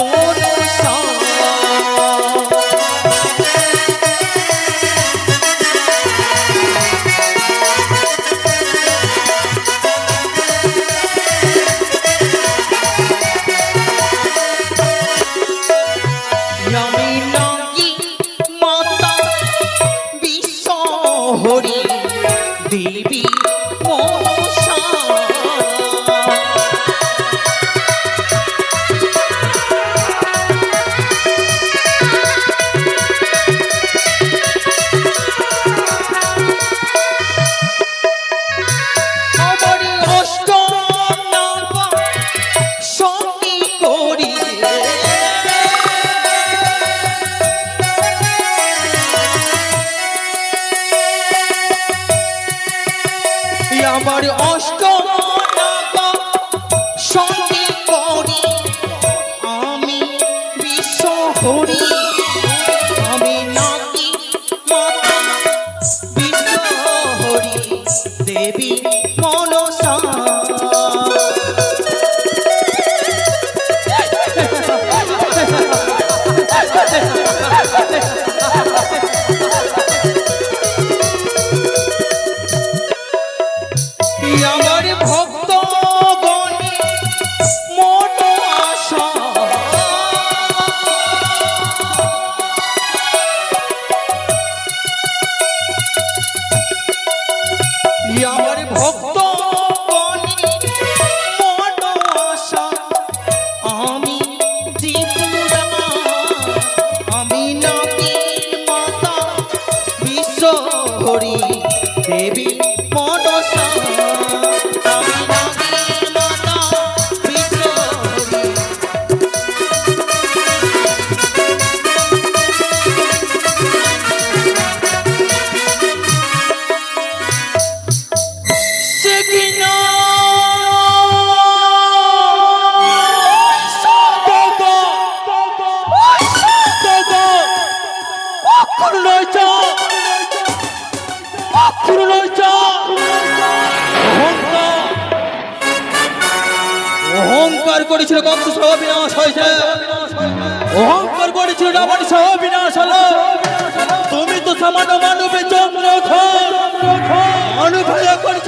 Oh.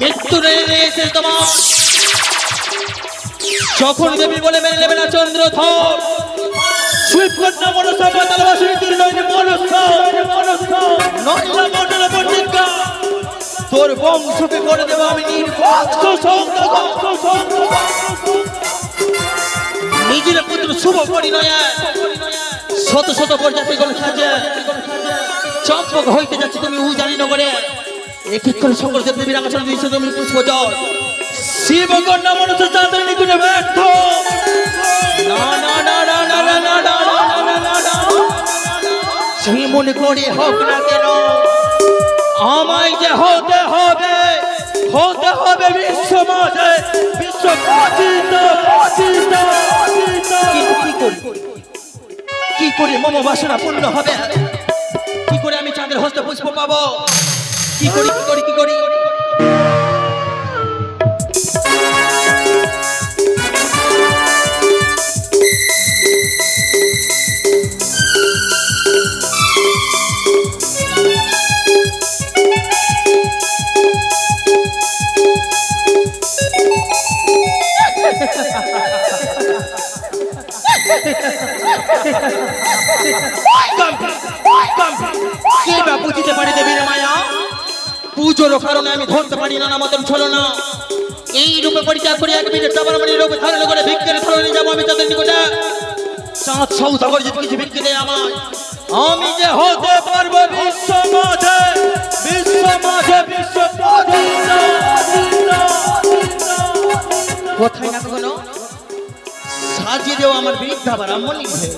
মৃত্যু এসে তোমার। যখন দেবী বলে মেনে নেবে না চন্দ্রধর সুইপকন্যা তোর বংশকে করে দেবো আমি নিজের পুত্র শুভ পরিণয় শত শত করে সাজে। চম্পক হইতে যাচ্ছে তুমি জানি নগরে। এক এক করে সকল দেব দেবীর আকাশ দিয়েছে তুমি পুষ্প জল শিব কন্যা মনুষ্য চাঁদের নিকুণে ব্যর্থ না না না না না না না না না মনে করে হোক না কেন আমায় যে হতে হবে হতে হবে বিশ্ব মাঝে বিশ্ব পতিত পতিত কি করি কি করে মম বাসনা পূর্ণ হবে কি করে আমি চাঁদের হস্তে পুষ্প পাবো কি করি কি করি কি করি? কে বা বুঝিতে পারি মায়া পুজোর কারণে আমি ধরতে পারি না মতন ছলো না। এই রূপে পরিত্যাগ করে এক মিনিট চাবার মানে রূপে ধারণ করে ভিক্ষের ধরনে যাব আমি তাদের নিকটে। চাঁদ সৌদাগর যদি কিছু ভিক্ষে দেয় আমায়। আমি যে হতে পারব বিশ্ব মাঝে বিশ্ব মাঝে বিশ্ব কোথায় না কোনো সাজিয়ে দেওয়া আমার বৃদ্ধা ব্রাহ্মণী হয়ে।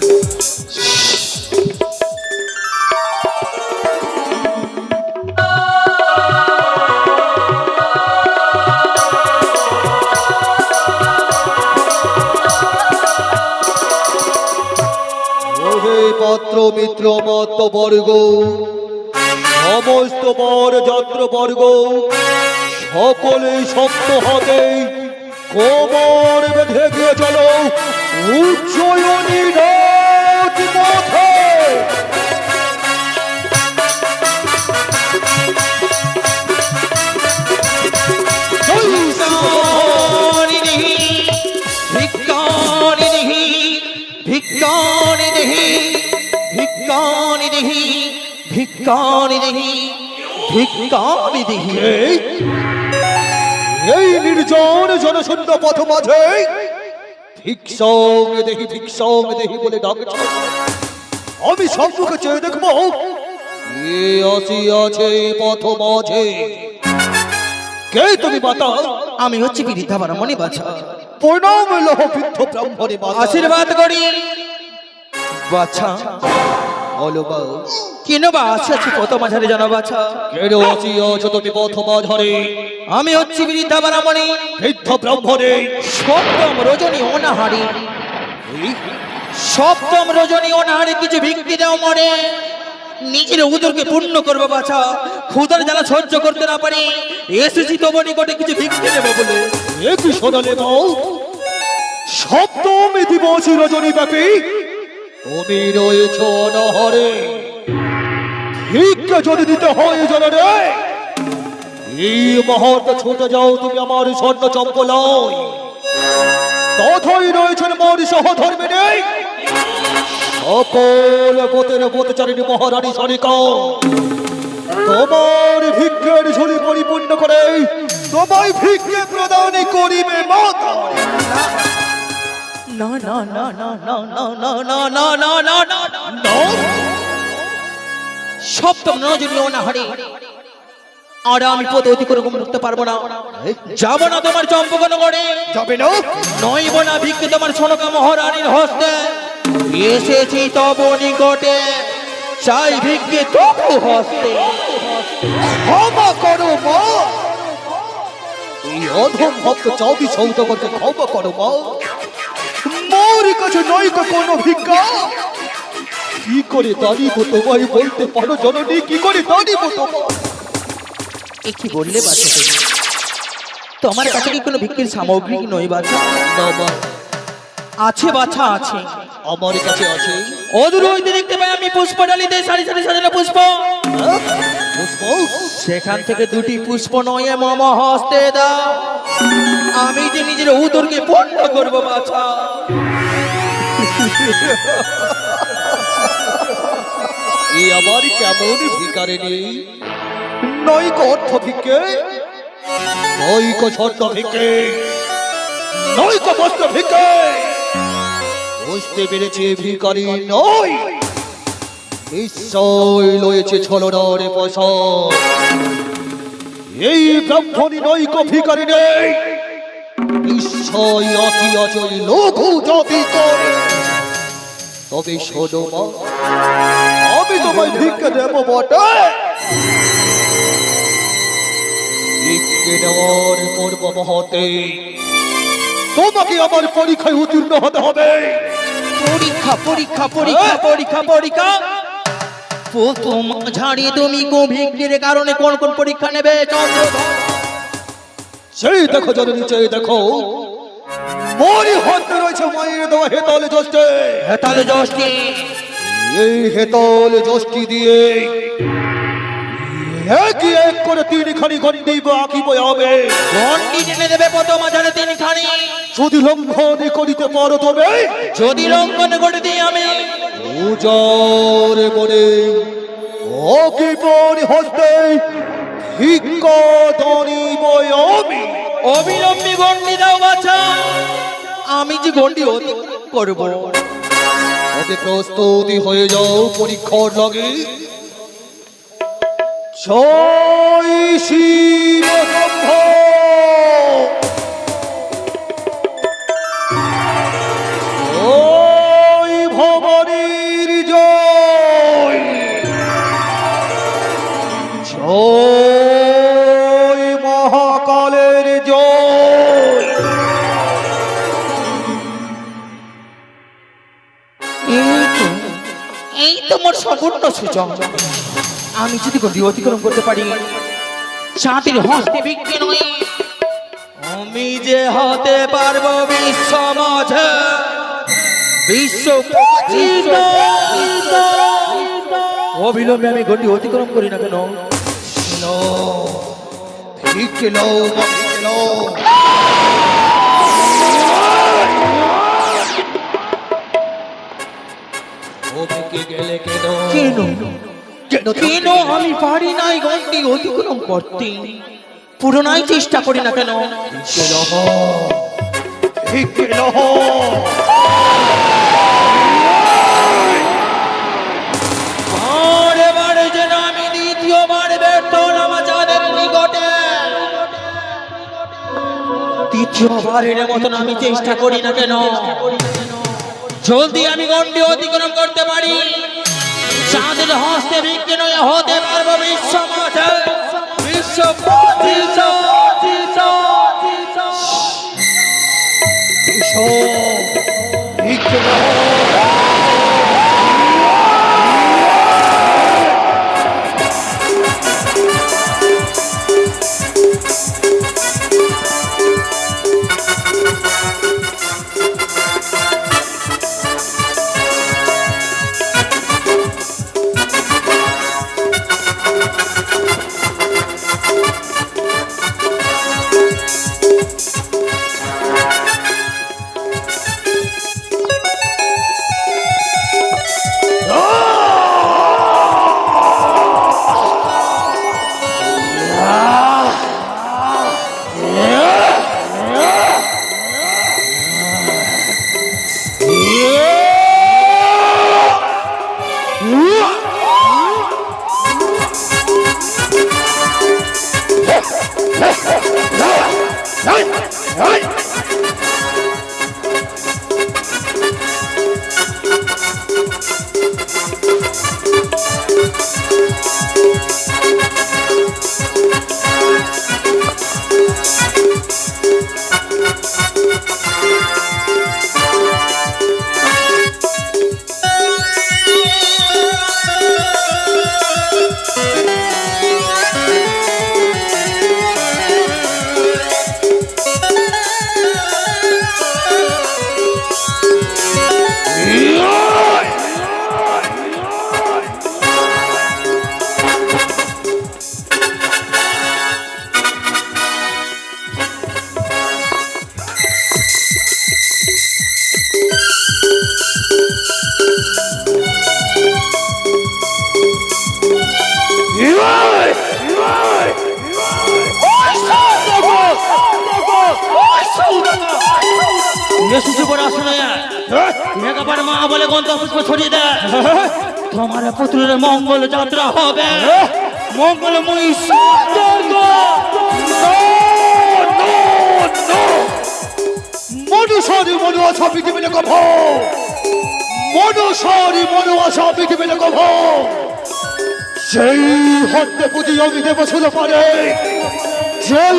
ওহে পত্র মিত্র মত বর্গ। সমস্ত বর যত্র বর্গ। সকলে শক্ত হাতে কোমর বেঁধে গিয়ে চলো। উচ্চয়নী রাজ দেহি ভিক্ষানি দেহি ভিক্ষানি দেহি। এই নির্জন জনশূন্য পথ মাঝে। ভিক্ষং দেহি ভিক্ষং দেহি বলে ডাকছ আমি সম্মুখে চেয়ে দেখব কে আসিয়াছে পথ মাঝে। কে তুমি মাতা? আমি হচ্ছি বৃদ্ধা ব্রাহ্মণী বাছা। প্রণাম লহ বৃদ্ধ ব্রাহ্মণী আশীর্বাদ করি। বাছা। বলো বা কেন বা আসিয়াছি কত মাঝারে কেন পথ আমি হচ্ছি বৃদ্ধা বৃদ্ধ সপ্তম রজনী অনাহারি। সপ্তম রজনী অনাহারে কিছু ভিক্ষি দাও মরে। নিজের উদরকে পূর্ণ করব বাছা। ক্ষুদার জ্বালা সহ্য করতে না পারি। এসেছি তোমার নিকটে কিছু ভিক্ষি দেবো বলে। শোনালে বউ সপ্তম দিবস রজনী ব্যাপী তুমি রয়েছ অনহরে ভিক্ষা যদি দিতে হয় জানা রে এই মুহূর্তে ছুটে যাও তুমি আমার স্বর্ণ চম্পলয়। তথই রয়েছেন মোর সহধর্মী নেই সকল গোতের বোধচারিণী মহারানী সনিকা। তোমার ভিক্ষের ঝুলি পরিপূর্ণ করে তোমায় ভিক্ষে প্রদান করিবে মাতা। না না না না না না না না না না না না না সপ্তম রজনী অনাহারে আর আমি পদ অতিক্রম করতে পারব না যাব না তোমার চম্পকন গড়ে যাবে না নইব না ভিক্ষে তোমার সোনকা মহারানীর হস্তে এসেছি তব নিকটে চাই ভিক্ষে তবু হস্তে ক্ষমা করো মা এই অধম ভক্ত চাউদি সৌদ করতে ক্ষমা করো মা মোর কাছে নয় কো কোনো ভিক্ষা। কি করে দাঁড়িব তোমায় বলতে পারো জননী? কি করে দাঁড়িব তোমার এ কি বললে বাচ্চা তুমি? তোমার কাছে কি কোনো ভিক্ষের সামগ্রী নই বাচ্চা না মা আছে বাছা আছে। আমার কাছে আছে। অদূর হইতে দেখতে পাই আমি পুষ্প ডালিতে সারি সারি সাজানো পুষ্প। হ্যাঁ? পুষ্প? সেখান থেকে দুটি পুষ্প নয় মম হস্তে দাও। আমি যে নিজের উদরকে পূর্ণ করব বাছা। এই আমার কেমন ভিকারে নেই? নৈক অর্থ ভিক্ষে। নৈক স্বর্ণ ভিক্ষে। নৈক বস্ত্র ভিক্ষে। বুঝতে পেরেছে ভিকারি নয় নিশ্চয় লয়েছে ছলনার পয়সা এই ব্রাহ্মণী নৈক ভিকারি নেই। নিশ্চয় অতি অচল লঘু জাতি করে। তবে শোনো মা। আমি তোমায় ভিক্ষা দেব বটে। ভিক্ষে দেওয়ার পূর্ব মুহূর্তে তোমাকে আমার পরীক্ষায় উত্তীর্ণ হতে হবে। পরীক্ষা পরীক্ষা পরীক্ষা পরীক্ষা পরীক্ষা। প্রথম ঝাড়ি তুমি কোভিডের কারণে কোন কোন পরীক্ষা নেবে? চন্দ্রধর সেই দেখো জননী সেই দেখো। মরি হতে রয়েছে মায়ের দেওয়া হেতল যষ্টি হেতল যষ্টি এই হেতল যষ্টি দিয়ে একই এক করে তিনখানি গন্ডি বাকি বয়াবে। গন্ডি টেনে দেবে প্রথম আধারে তিনখানি। যদি লঙ্ঘন করিতে পারো তবে। যদি লঙ্ঘন দিই আমি। উজরে বলে ও কি পরি হস্তে ভিক্ষা বয় বয়ামি অবিলম্বে গন্ডি দাও বাছা। আমি যে গন্ডি অতিক্রম করব। ওকে প্রস্তুতি হয়ে যাও পরীক্ষার লগে। জয় সম্পূর্ণ সুযোগ আমি যদি গন্ডি অতিক্রম করতে পারি চাঁদের হস্তে বিজ্ঞান আমি যে হতে পারব বিশ্ব মাঝে, বিশ্ব। অবিলম্বে আমি গন্ডি অতিক্রম করি না কেন? ভিক্ষে গেলে কেন? কেন কেন কেন? আমি পারি নাই গন্ডি অতিক্রম করতে। পুরোনাই চেষ্টা করি না কেন? ভিক্ষে লহ ভিক্ষে লহ বারে বারে যেন আমি দ্বিতীয়বার ব্যর্থ হলাম যাদের মতন আমি চেষ্টা করি না কেন? জলদি আমি গন্ডি অতিক্রম করতে পারি। চাঁদের হস্তে বিজ্ঞান হতে পারব বিশ্ব মাঠে বিশ্ব বিশ্ব এসো গন্ধ পুষ্প ছড়িয়ে দেয়। তোমার পুত্রের মঙ্গল যাত্রা হবে। মঙ্গলময়ী সতর্ক মনুষ্যরি মনু আশা পৃথিবীতে গভ মনুষ্যরি মনু আশা পৃথিবীতে গভ সেই হত্যে অমিতে বসুল পারে। সেই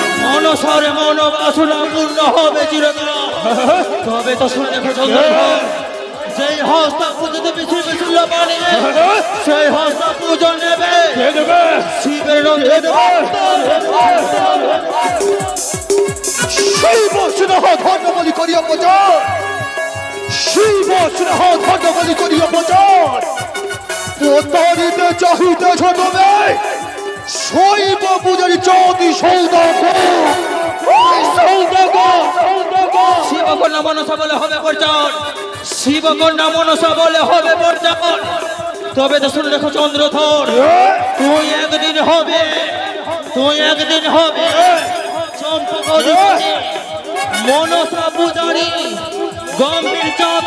মনসরে মন বাসনা পূর্ণ হবে চিরকাল। তবে তো শুনে সেই হস্তা পুজোতে বেশি বেশি পানি সেই হস্তা পুজো নেবে। শিবের রঙে শিব স্নেহ ধন্য বলি করিয়া প্রচার। শিব স্নেহ ধন্য বলি করিয়া প্রচার। প্রতারিতে চাহিতে ছোটবে শৈব পূজারি চৌতি সৌদাগ সৌদাগ শিবকন্যা মনসা বলে হবে বর্জন মনসা বলে হবে তবে তো শুনে রেখো চন্দ্রধর তুই একদিন হবে তুই একদিন হবে। মনসা পূজারি গম্ভীর চাঁদ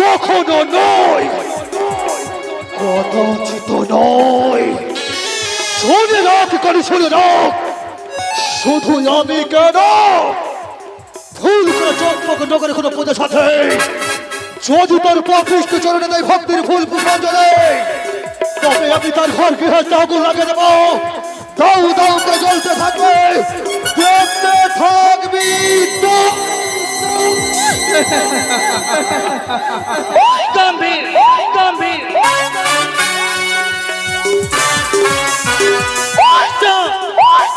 কখনো নয়। কদাচিত নয় শুনে রাখ করে, শুনে রাখ। শুধু আমি কেন? ফুল করে চম্পক নগরে কোনো পূজা সাথে। যদি তার পাকৃষ্ট চরণে দেয় ভক্তির ফুল পুষ্পাঞ্জলি তবে আমি তার ঘর গৃহে আগুন লাগিয়ে দেবো। দাউ দাউ করে জ্বলতে থাকবে? দেখতে থাকবি গম্ভীর গম্ভীর।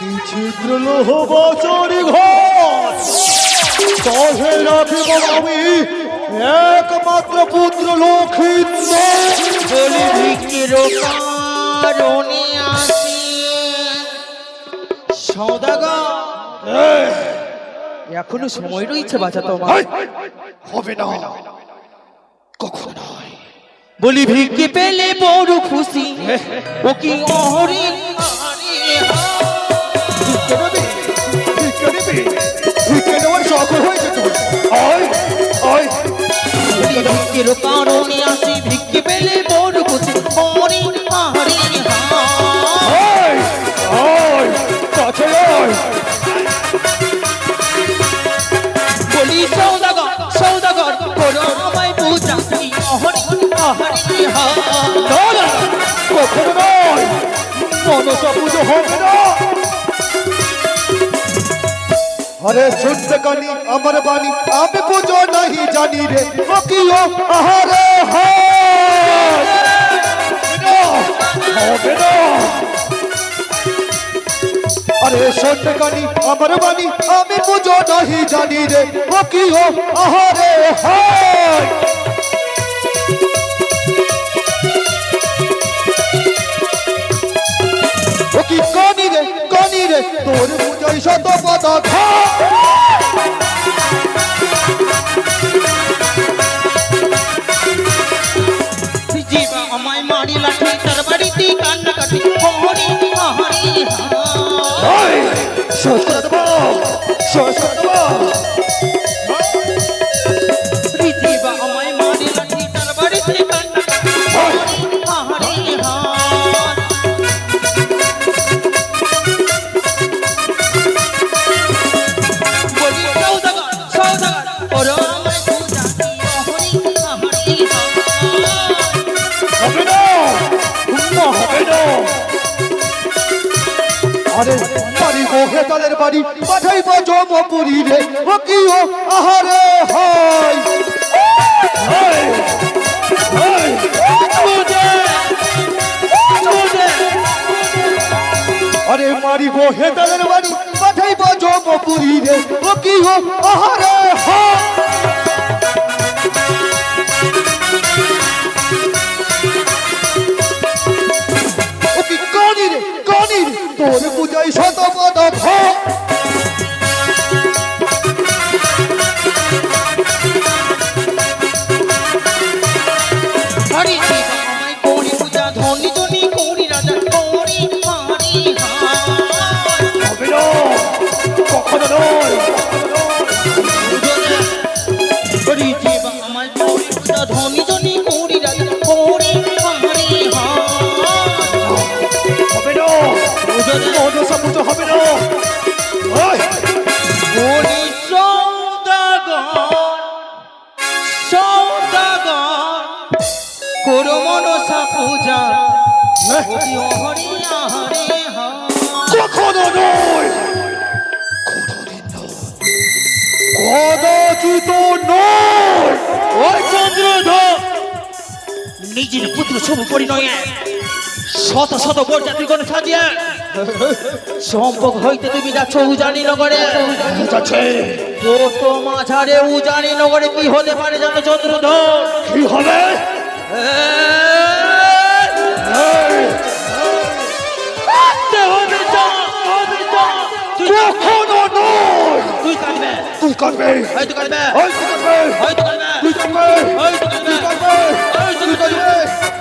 লোহ বচরি ঘর রাখিব আমি একমাত্র পুত্র লক্ষিত বলি ভিক্ষির কারণে আসি। সৌদাগর। এখনও সময় রয়েছে বাঁচা তোমার। হবে না। কখন নয়? বলি ভিক্ষি পেলে বড় খুশি। ও কি অহরি ভিক্ষির কারণে আসি, ভিক্ষি পেলে বড় খুশি অহরি আহরি বলি, সৌদাগর সৌদাগর করো আমায় পূজা অহরি আহরি হা আরে শুনতে কানি আমার বাণী, আমি পুজো নাহি, জানি রে। ও কি ও আহারে হবে না আরে শুনতে কানি আমার বাণী, আমি পুজো নাহি, জানি রে। ও কি ও আহারে, হায়। কি কানি রে কানি রে, তোর পূজাই শত পদা খা জীবা আমায় মারি লাঠি তার বাড়িতে ওই জমপুরি রে ও কি ও আহারে মুজে আরে মারি গো তাদের বাড়ি পাঠাইব বা জমপুরি রে ও কি ও আহারে হাই কখনো নয় কোনোদিন কদাচিত নয় ওই চন্দ্রধর নিজের পুত্র শুভ পরিণয়ে। শত শত বরযাত্রীগণ সাজিয়া সম্পর্ক হইতে তুমি যাচ্ছ উজানি নগরে কত মাঝারে উজানি নগরে কি হতে পারে জানো চন্দ্রধর কি হবে? করবে। হয়তো ওই তুই করবে। হয়তো কাটবে তুই করবে হয়তো কাটবে তুই করবে হয়তো করবে।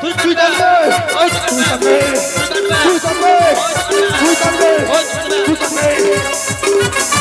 তুই তুই করবে হয়তো করবে। তুই কাটবে তুই করবে হয়তো তুই করবে হয়তো তুই করবে